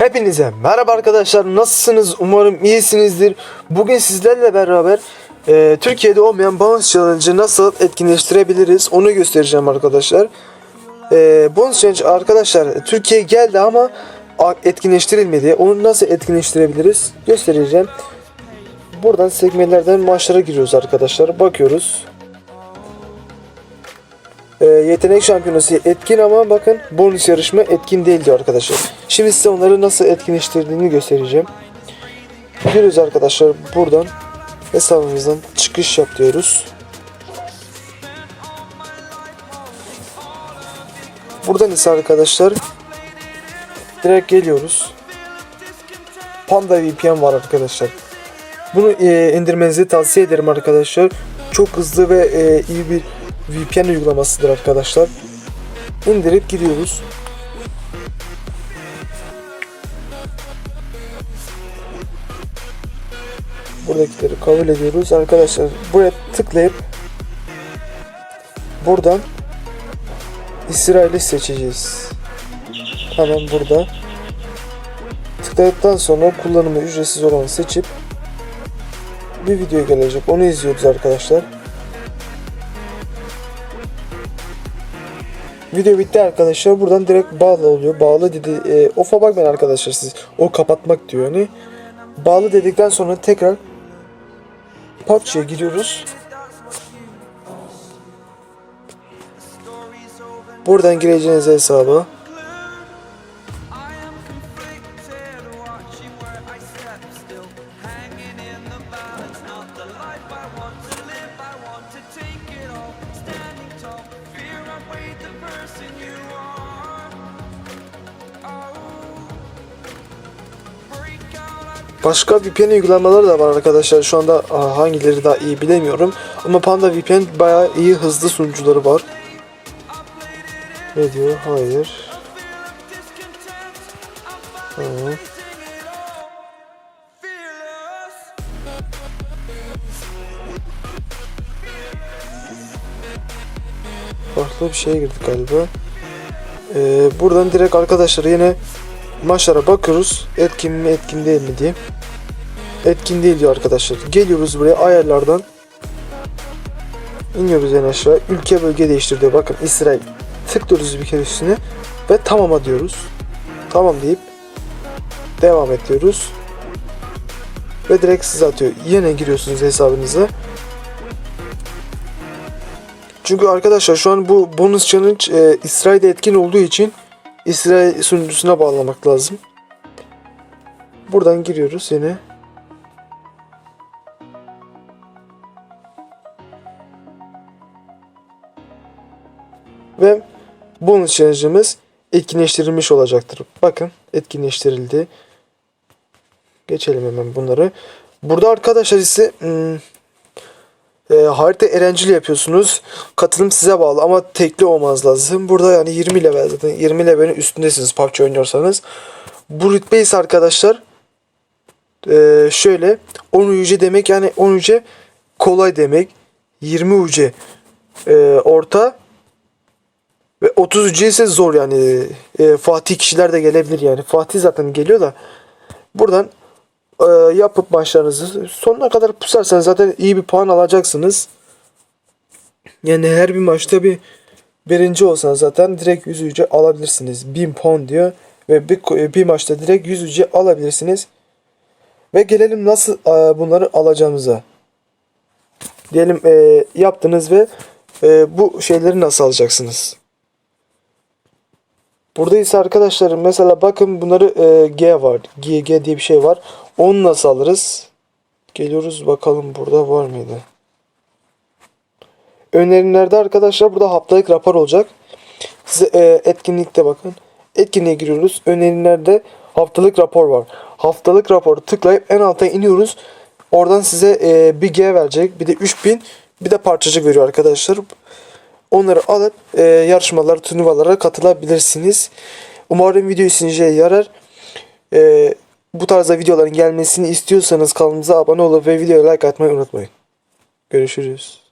Hepinize merhaba arkadaşlar. Nasılsınız? Umarım iyisinizdir. Bugün sizlerle beraber e, Türkiye'de olmayan Bounce Challenge'ı nasıl etkinleştirebiliriz onu göstereceğim arkadaşlar. E, Bounce Challenge arkadaşlar Türkiye'ye geldi ama etkinleştirilmedi. Onu nasıl etkinleştirebiliriz göstereceğim. Buradan sekmelerden maçlara giriyoruz arkadaşlar. Bakıyoruz e, yetenek şampiyonası etkin ama bakın bonus yarışma etkin değil diyor arkadaşlar. Şimdi size onları nasıl etkinleştirdiğini göstereceğim. Giriyoruz arkadaşlar buradan hesabımızdan çıkış yap diyoruz. Buradan ise arkadaşlar direkt geliyoruz. Panda VPN var arkadaşlar. Bunu e, indirmenizi tavsiye ederim arkadaşlar. Çok hızlı ve e, iyi bir VPN uygulamasıdır arkadaşlar. İndirip giriyoruz. Buradakileri kabul ediyoruz. Arkadaşlar buraya tıklayıp buradan İsrail'i seçeceğiz. Hemen burada. Tıkladıktan sonra kullanımı ücretsiz olanı seçip bir video gelecek. Onu izliyoruz arkadaşlar. Video bitti arkadaşlar. Buradan direkt bağlı oluyor. Bağlı dedi. E, ofa bakmayın arkadaşlar siz. O kapatmak diyor hani. Bağlı dedikten sonra tekrar PUBG'ye giriyoruz. Buradan gireceğiniz hesaba Başka VPN uygulamaları da var arkadaşlar. Şu anda hangileri daha iyi bilemiyorum. Ama Panda VPN bayağı iyi hızlı sunucuları var. Ne diyor? Hayır. Tamam. Farklı bir şeye girdik galiba. Ee, buradan direkt arkadaşlar yine maçlara bakıyoruz. Etkin mi etkin değil mi diye. Etkin değil diyor arkadaşlar. Geliyoruz buraya ayarlardan. İniyoruz en aşağı. Ülke bölge değiştir diyor. Bakın İsrail. Tıklıyoruz bir kere üstüne. Ve tamama diyoruz. Tamam deyip devam et. Ve direkt size atıyor. Yine giriyorsunuz hesabınıza. Çünkü arkadaşlar şu an bu bonus challenge e, İsrail'de etkin olduğu için İsrail sunucusuna bağlamak lazım. Buradan giriyoruz yine. Ve bonus challenge'ımız etkinleştirilmiş olacaktır. Bakın etkinleştirildi. Geçelim hemen bunları. Burada arkadaşlar ise hmm, e, harita erencil yapıyorsunuz. Katılım size bağlı ama tekli olmaz lazım. Burada yani 20 level zaten 20 levelin üstündesiniz PUBG oynuyorsanız. Bu rütbe ise arkadaşlar e, şöyle 10 UC demek yani 10 UC kolay demek. 20 UC e, orta ve 30 UC ise zor yani. E, Fatih kişiler de gelebilir yani. Fatih zaten geliyor da buradan e, yapıp maçlarınızı sonuna kadar pusarsanız zaten iyi bir puan alacaksınız. Yani her bir maçta bir birinci olsanız zaten direkt 100 ücret alabilirsiniz. 1000 puan diyor ve bir, bir maçta direkt 100 ücret alabilirsiniz. Ve gelelim nasıl e, bunları alacağımıza. Diyelim e, yaptınız ve e, bu şeyleri nasıl alacaksınız? Burada ise arkadaşlar mesela bakın bunları e, G var. G, G diye bir şey var. Onu nasıl alırız? Geliyoruz bakalım burada var mıydı? Önerilerde arkadaşlar burada haftalık rapor olacak. Size e, etkinlikte bakın. Etkinliğe giriyoruz. Önerilerde haftalık rapor var. Haftalık raporu tıklayıp en alta iniyoruz. Oradan size e, bir G verecek. Bir de 3000 bir de parçacık veriyor arkadaşlar. Onları alıp e, yarışmalar, turnuvalara katılabilirsiniz. Umarım video işinize yarar. E, bu tarzda videoların gelmesini istiyorsanız kanalımıza abone olup ve videoya like atmayı unutmayın. Görüşürüz.